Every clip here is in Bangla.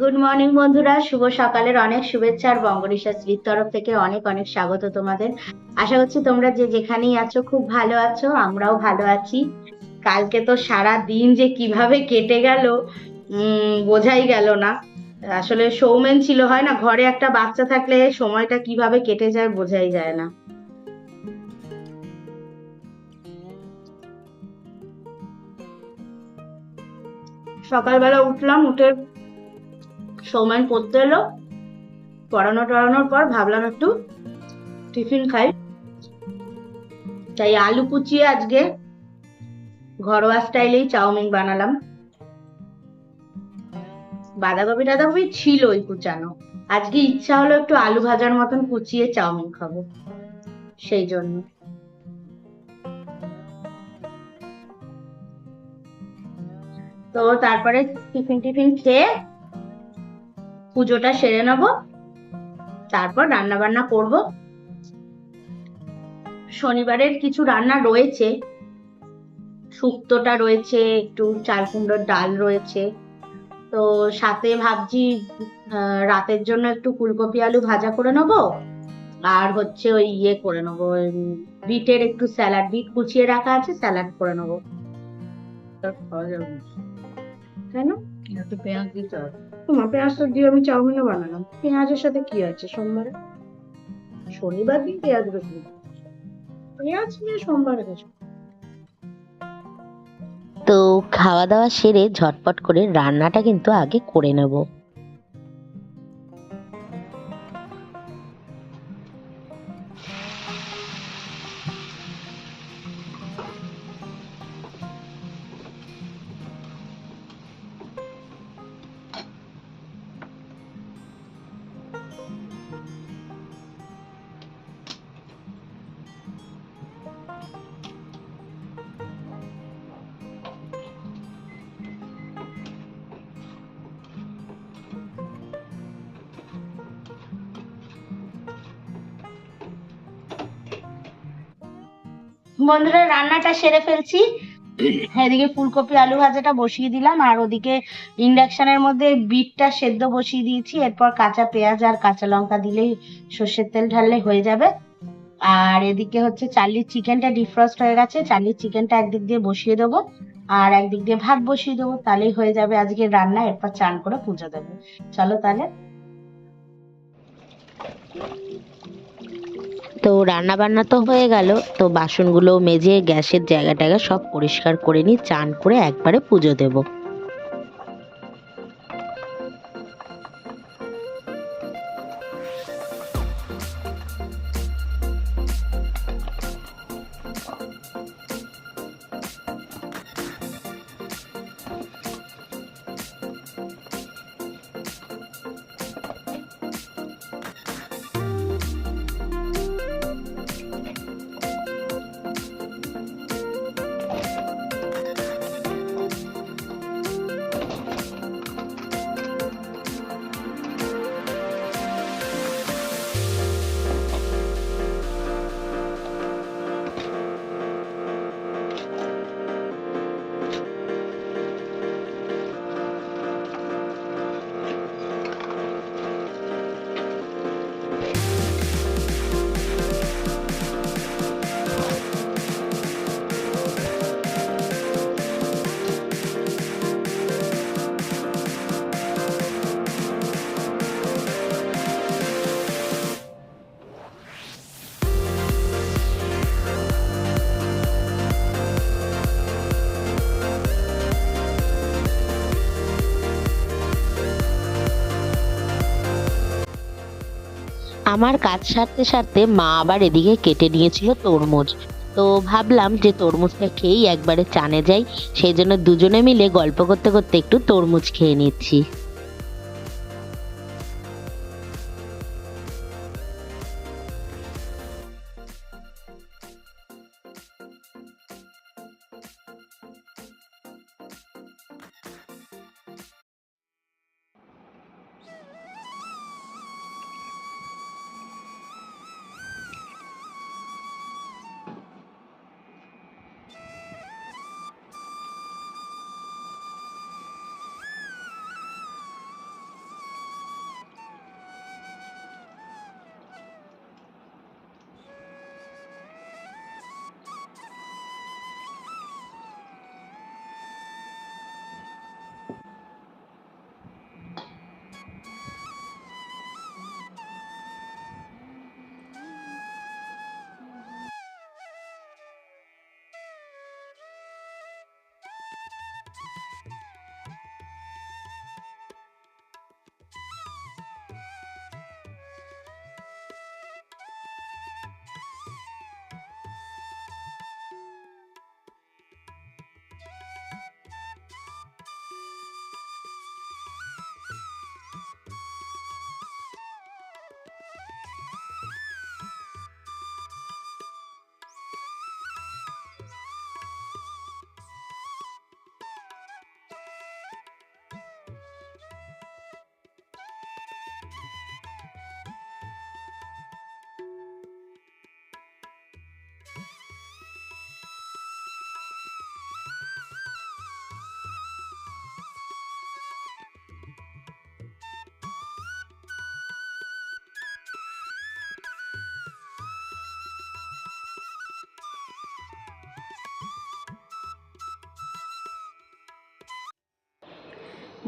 গুড মর্নিং বন্ধুরা। শুভ সকালের অনেক শুভেচ্ছা আর বঙ্গরিশা শ্রীর তরফ থেকে অনেক অনেক স্বাগত তোমাদের। আশা করছি তোমরা যে যেখানেই আছো খুব ভালো আছো, আমরাও ভালো আছি। কালকে তো সারা দিন যে কীভাবে কেটে গেল বোঝাই গেল না। আসলে সৌমেন ছিল, হয় না, ঘরে একটা বাচ্চা থাকলে সময়টা কীভাবে কেটে যায় বোঝাই যায় না। সকালবেলা উঠলাম, উঠে সৌমেন পড়তে এলো। পড়ানো টড়ানোর পর ভাবলাম একটু টিফিন খাই। তাই আলু কুচিয়ে আজকে ঘরোয়া স্টাইলেই চাউমিন বানালাম। বাঁধাকপি টাধাকপি ছিল ওই কুচানো। আজকে ইচ্ছা হলো একটু আলু ভাজার মতন কুচিয়ে চাউমিন খাব। সেই জন্য। তো তারপরে টিফিন টিফিন খেয়ে পুজোটা সেরে নেব তারপর রান্না বান্না করব। শনিবারের কিছু রান্না রয়েছে শুক্তোটা রয়েছে একটু চাল কুমড়োর ডাল রয়েছে। তো সাথে ভাবছি রাতের জন্য একটু ফুলকপি আলু ভাজা করে নেব আর হচ্ছে ওই ইয়ে করে নেব বিটের একটু স্যালাড বিট কুচিয়ে রাখা আছে স্যালাড করে নেব। খাওয়া যাবে তাই না একটু পেঁয়াজ দিতে হবে। তোমার পেঁয়াজ তো দিয়ে আমি চাউমিনও বানালাম। পেঁয়াজের সাথে কি আছে সোমবারে? শনিবার দিন পেঁয়াজ রসুন? পেঁয়াজ নিয়ে সোমবারে গেছো তো খাওয়া দাওয়া সেরে ঝটপট করে রান্নাটা কিন্তু আগে করে নেব। বন্ধুরা, রান্নাটা সেরে ফেলছি। এদিকে ফুলকপি, আলু ভাজাটা বসিয়ে দিলাম, আর ওদিকে ইন্ডাকশনের মধ্যে বিটটা সেদ্ধ বসিয়ে দিয়েছি। এরপর কাঁচা পেঁয়াজ আর কাঁচা লঙ্কা দিলেই সর্ষের তেল ঢাললে হয়ে যাবে। আর এদিকে হচ্ছে চার্লির চিকেনটা ডিফ্রস্ট হয়ে গেছে চার্লির চিকেনটা একদিক দিয়ে বসিয়ে দেবো, আর একদিক দিয়ে ভাত বসিয়ে দেবো, তাহলেই হয়ে যাবে আজকে রান্না। এরপর চান করে পুজো দেবো। চলো তাহলে। তো রান্না বান্না তো হয়ে গেল। তো বাসনগুলো মেজে গ্যাসের জায়গা টায়গা সব পরিষ্কার করে নিই চান করে একবারে পুজো দেব। আমার কাজ সারতে সারতে মা আবার এদিকে কেটে নিয়েছিল তরমুজ। তো ভাবলাম যে তরমুজটা খেয়েই একবারে চানে যাই, সেই জন্য দুজনে মিলে গল্প করতে করতে একটু তরমুজ খেয়ে নিচ্ছি।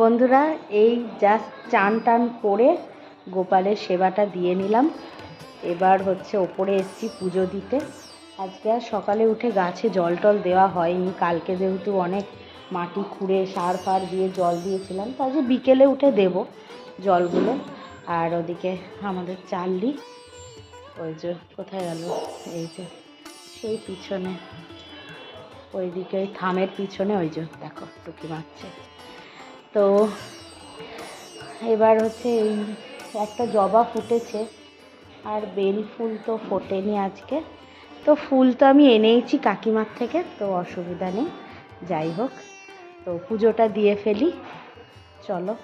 বন্ধুরা, এই জাস্ট চান টান করে গোপালের সেবাটা দিয়ে নিলাম। এবার হচ্ছে ওপরে এসছি পুজো দিতে। আজকে আর সকালে উঠে গাছে জল টল দেওয়া হয়নি। কালকে যেহেতু অনেক মাটি খুঁড়ে সার ফার দিয়ে জল দিয়েছিলাম, তো আজকে বিকেলে উঠে দেব জলগুলো। আর ওদিকে আমাদের চাললি, ওই যে কোথায় গেল? এই যে সেই পিছনে, ওইদিকে ওই থামের পিছনে, ওই যে দেখো টুকি মারছে। তো এবার হচ্ছে এই একটা জবা ফুটেছে আর বেল ফুল তো ফোটেনি আজকে। তো ফুল তো আমি এনেইছি কাকিমার থেকে, তো অসুবিধা নেই, যাই হোক। তো পুজোটা দিয়ে ফেলি, চলো।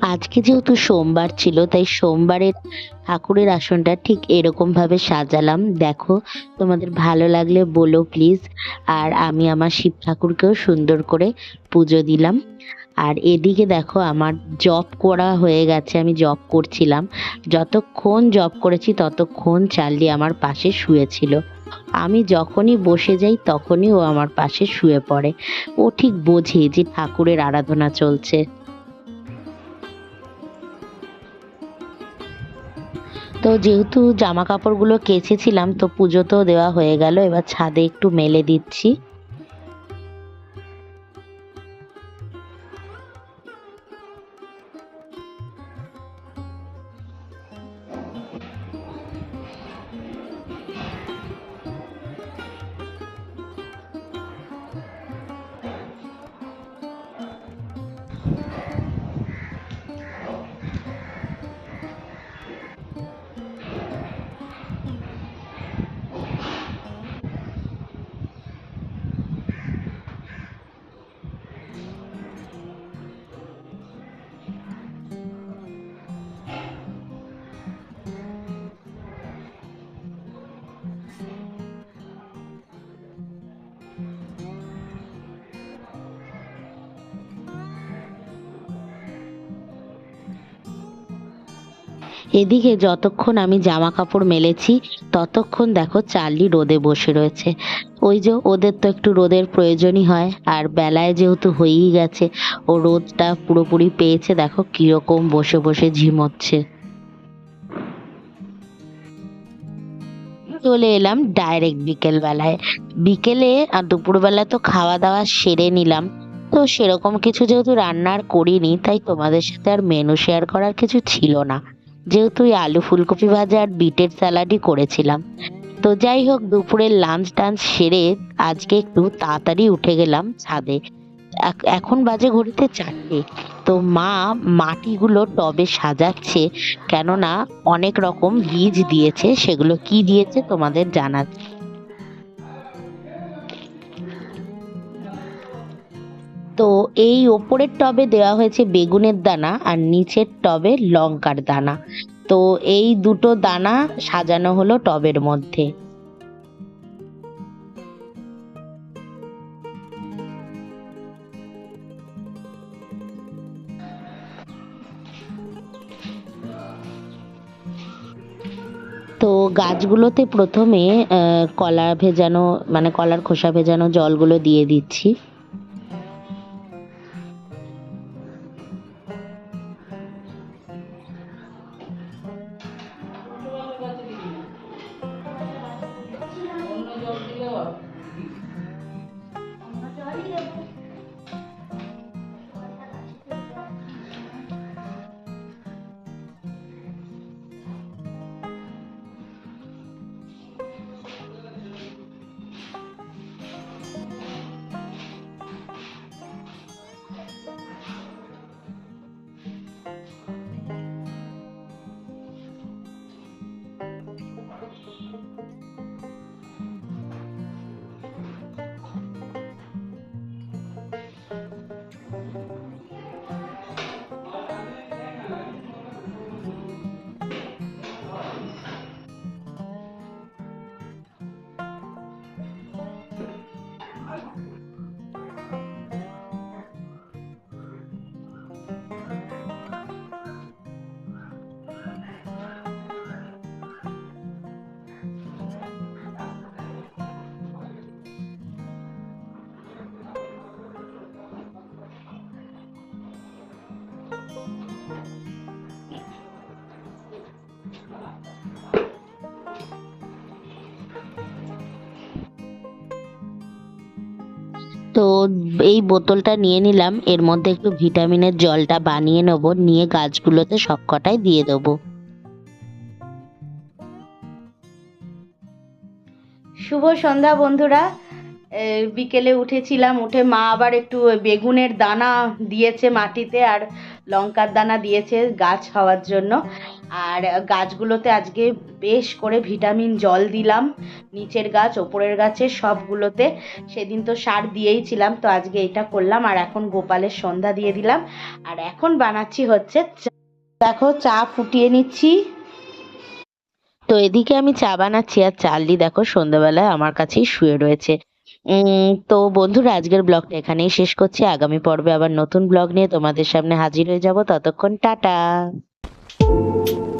আজকে যেহেতু সোমবার ছিল, তাই সোমবারের ঠাকুরের আসনটা ঠিক এরকম ভাবে সাজালাম। দেখো, তোমাদের ভালো লাগলে বলো প্লিজ। আর আমি আমার শিব ঠাকুরকেও সুন্দর করে পুজো দিলাম। আর এদিকে দেখো আমার জব করা হয়ে গেছে, আমি জব করছিলাম। যতক্ষণ জব করেছি ততক্ষণ চার্লি আমার পাশে শুয়েছিল। আমি যখনই বসে যাই তখনই ও আমার পাশে শুয়ে পড়ে। ও ঠিক বোঝে যে ঠাকুরের আরাধনা চলছে। তো যেহেতু জামা কাপড়গুলো কেচেছিলাম, তো পুজো তো দেওয়া হয়ে গেল, এবার ছাদে একটু মেলে দিচ্ছি। এদিকে যতক্ষণ আমি জামা কাপড় মেলেছি, ততক্ষণ দেখো চার্লি রোদে বসে রয়েছে। ওই যে ওদের তো একটু রোদের প্রয়োজনই হয়, আর বেলায় যেহেতু হয়েই গেছে, ও রোদটা পুরোপুরি পেয়েছে, দেখো কীরকম বসে বসে ঝিমোচ্ছে। চলে এলাম ডাইরেক্ট বিকেল বেলায় বিকেলে আর দুপুরবেলা তো খাওয়া দাওয়া সেরে নিলাম। তো সেরকম কিছু যেহেতু রান্না আর করিনি, তাই তোমাদের সাথে আর মেনু শেয়ার করার কিছু ছিল না। যেহেতু আলু ফুলকপি ভাজা আর বিটের স্যালাডই করেছিলাম। তো যাই হোক, দুপুরের লাঞ্চ টাঞ্চ সেরে আজকে একটু তাড়াতাড়ি উঠে গেলাম ছাদে। এখন বাজে ঘড়িতে চারটে। তো মা মাটিগুলো টবে সাজাচ্ছে, কেননা অনেক রকম বীজ দিয়েছে, সেগুলো কি দিয়েছে তোমাদের জানাচ্ছি। তো এই ওপরের টবে দেওয়া হয়েছে বেগুনের দানা আর নিচের টবে লঙ্কার দানা। তো এই দুটো দানা সাজানো হলো টবের মধ্যে। তো গাছগুলোতে প্রথমে কলা ভেজানো মানে কলার খোসা ভেজানো জলগুলো দিয়ে দিচ্ছি। 아이고. তো এই বোতলটা নিয়ে নিলাম। এর মধ্যে একটু ভিটামিনের জলটা বানিয়ে নেব। নিয়ে গাছগুলোতে সবকটাই দিয়ে দেবো। শুভ সন্ধ্যা বন্ধুরা। বিকেলে উঠেছিলাম, উঠে মা আবার একটু বেগুনের দানা দিয়েছে মাটিতে আর লঙ্কার দানা দিয়েছে গাছ হওয়ার জন্য। আর গাছগুলোতে আজকে বেশ করে ভিটামিন জল দিলাম। নিচের গাছ, ওপরের গাছে সবগুলোতে। সেদিন তো সার দিয়েইছিলাম তো আজকে এটা করলাম আর এখন গোপালের সন্ধ্যা দিয়ে দিলাম। আর এখন বানাচ্ছি হচ্ছে। দেখো, চা ফুটিয়ে নিচ্ছি। তো এদিকে আমি চা বানাচ্ছি আর চার্লি দেখো সন্ধ্যাবেলায় আমার কাছেই শুয়ে রয়েছে। তো বন্ধুরা, আজকের ব্লগটা এখানেই শেষ করছি। আগামী পর্বে আবার নতুন ব্লগ নিয়ে তোমাদের সামনে হাজির হয়ে যাব। ততক্ষণ টাটা। Thank you.